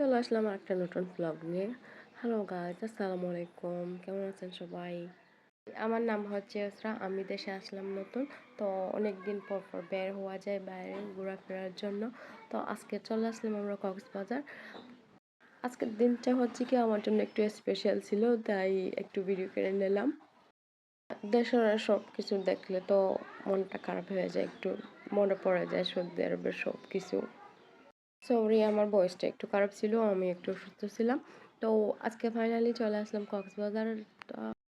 আসলাম একটা নতুন ব্লগ নিয়ে। হ্যালো গাইজ আসসালামু আলাইকুম। কেমন আছেন সবাই? আমার নাম হচ্ছে ইসরা আমি দেশে আসলাম নতুন। তো অনেক দিন পর পর বের হওয়া যায় বাইরে ঘোরাফেরার জন্য। তো আজকে চলে আসলাম আমরা কক্সবাজার। আজকের দিনটা হচ্ছে কি, আমার জন্য একটু স্পেশাল ছিল, তাই একটু ভিডিও করে নিলাম। দেশের সব কিছু দেখলে তো মনটা খারাপ হয়ে যায়, একটু মনে পড়ে যায় সৌদি আরবের সব কিছু সরি আমার বয়সটা একটু খারাপ ছিল, আমি একটু অসুস্থ ছিলাম। তো আজকে ফাইনালি চলে আসলাম কক্সবাজার।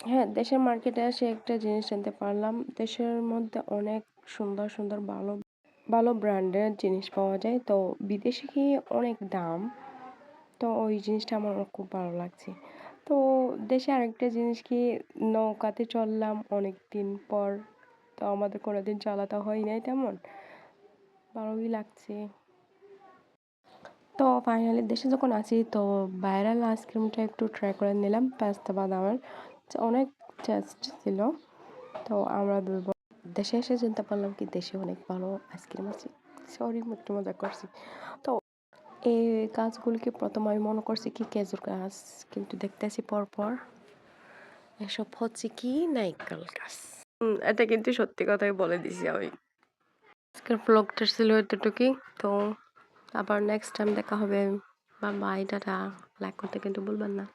হ্যাঁ দেশের মার্কেটে এসে একটা জিনিস জানতে পারলাম। দেশের মধ্যে অনেক সুন্দর সুন্দর ভালো ভালো ব্র্যান্ডের জিনিস পাওয়া যায়। তো বিদেশে কি অনেক দাম? তো ওই জিনিসটা আমার খুব ভালো লাগছে। তো দেশে আরেকটা জিনিস কি? নৌকাতে চললাম অনেক দিন পর। তো আমাদের কোনোদিন চালাতে হয় নাই তেমন? ভালোই লাগছে। তো ফাইনালি দেশে যখন আসি তো ভাইরাল আইসক্রিমটা একটু ট্রাই করে নিলাম পেস্তা বাদামের অনেক টেস্ট ছিল। তো আমরা দেশে এসে জানতে পারলাম কি দেশে অনেক ভালো আইসক্রিম আছে। সরি একটু মজা করছি। তো এই গাছগুলিকে প্রথম আমি মনে করছি কি খেজুর গাছ কিন্তু দেখতেছি পরপর এসব হচ্ছে কি নাইকাল গাছ। এটা কিন্তু সত্যি কথাই বলে দিছি আমি। আজকের ব্লগটা ছিল এতটুকুই। তো আবার নেক্সট টাইম দেখা হবে। বা বাই টাটা। লাইক করতে কিন্তু বলবেন না।